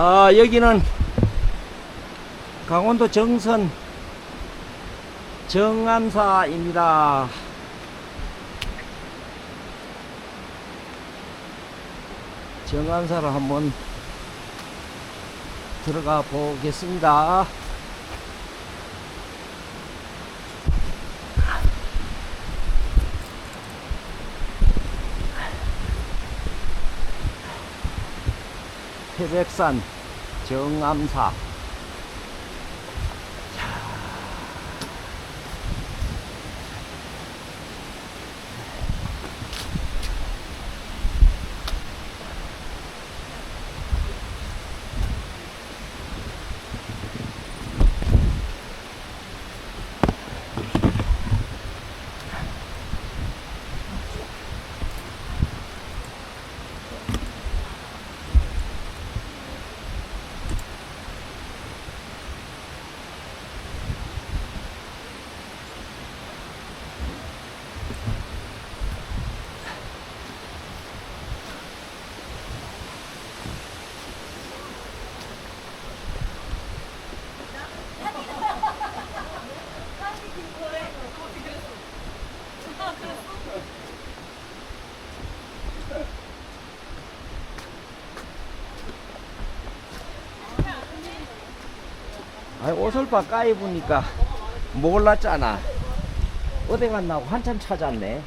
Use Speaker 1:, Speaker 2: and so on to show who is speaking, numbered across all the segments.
Speaker 1: 아, 여기는 강원도 정선 정암사입니다. 정암사로 한번 들어가 보겠습니다. 태백산 정암사 아 옷을 바꿔 입으니까 몰랐잖아. 어디 갔나 고 한참 찾았네.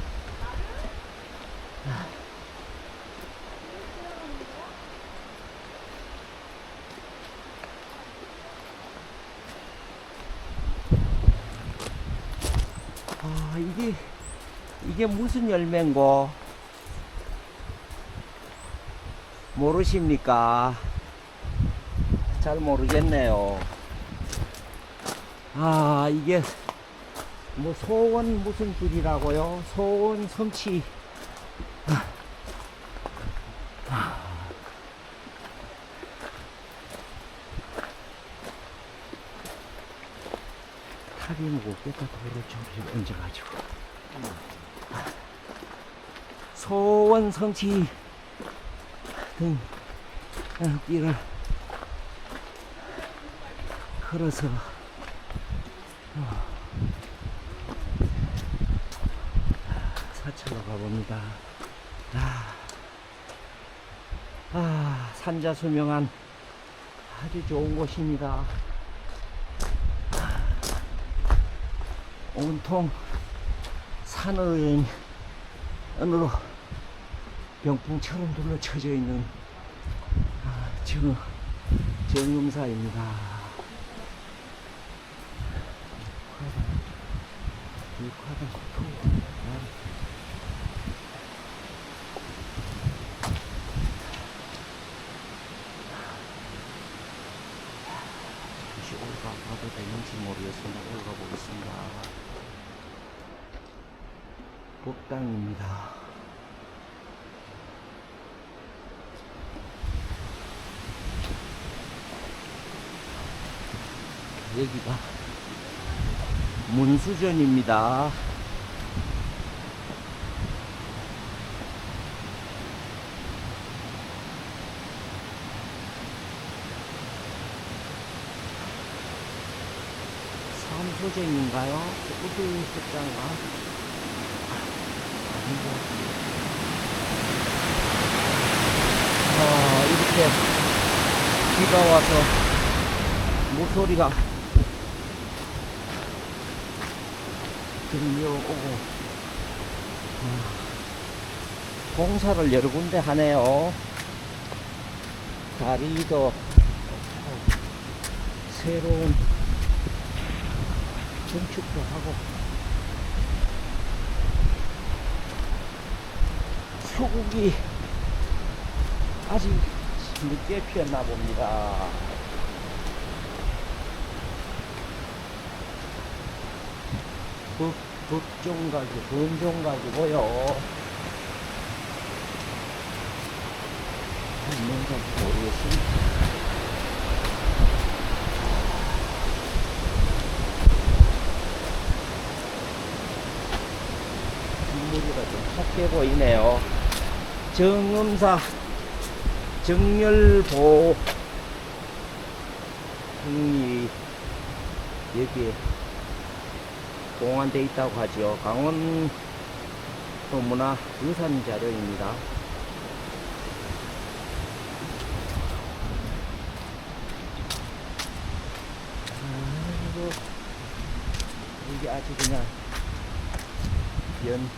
Speaker 1: 아 이게 이게 무슨 열매인고 모르십니까 잘 모르겠네요 아 이게 뭐 소원 무슨 길이라고요? 소원 성취 아. 아. 탑이 무겁겠다 도로 저리 얹어가지고 아. 소원 성취 등 어, 길을 걸어서 사찰로 가봅니다. 아, 아, 산자수명한 아주 좋은 곳입니다. 온통 산을 으로 병풍처럼 둘러쳐져 있는 아, 정, 정음사입니다. 육화가 고통 잠시 올가 봐도 되는지 모르겠습니다. 올가 보겠습니다. 복당입니다. 여기가 문수전입니다. 삼소쟁인가요? 우드 같은데. 아, 이렇게 비가 와서 모서리가 들려오고 아, 공사를 여러 군데 하네요. 다리도 새로운 건축도 하고 소국이 아직 늦게 피었나 봅니다. 법, 법종 가지고, 본종 가지고요. 뭔가 모르겠습니다. 물이가 좀 탁해 보이네요. 정음사 정열보 풍이 여기에 공안돼 있다고 하죠. 강원 문화 유산 자료입니다. 아이고, 이게 아주 그냥 연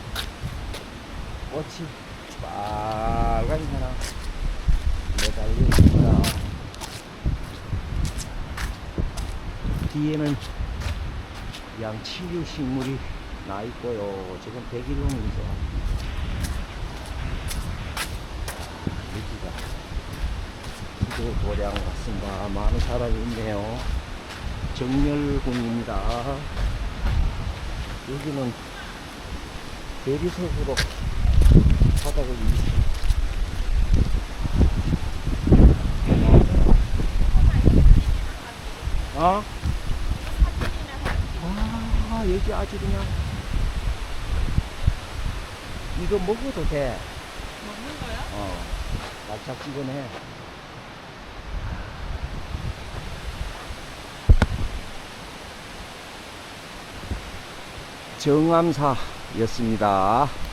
Speaker 1: 꽃이 빨간 사람 매달려 있습니다. 뒤에는 양치류 식물이 나 있고요. 지금 백일홍이죠. 여기가 기도 도량 같습니다. 많은 사람이 있네요. 정렬궁입니다. 여기는 대리석으로 바닥을 이 어? 아, 여기 아주 그냥 이거 먹어도 돼.
Speaker 2: 먹는 거야?
Speaker 1: 어, 납작지근해. 정암사였습니다.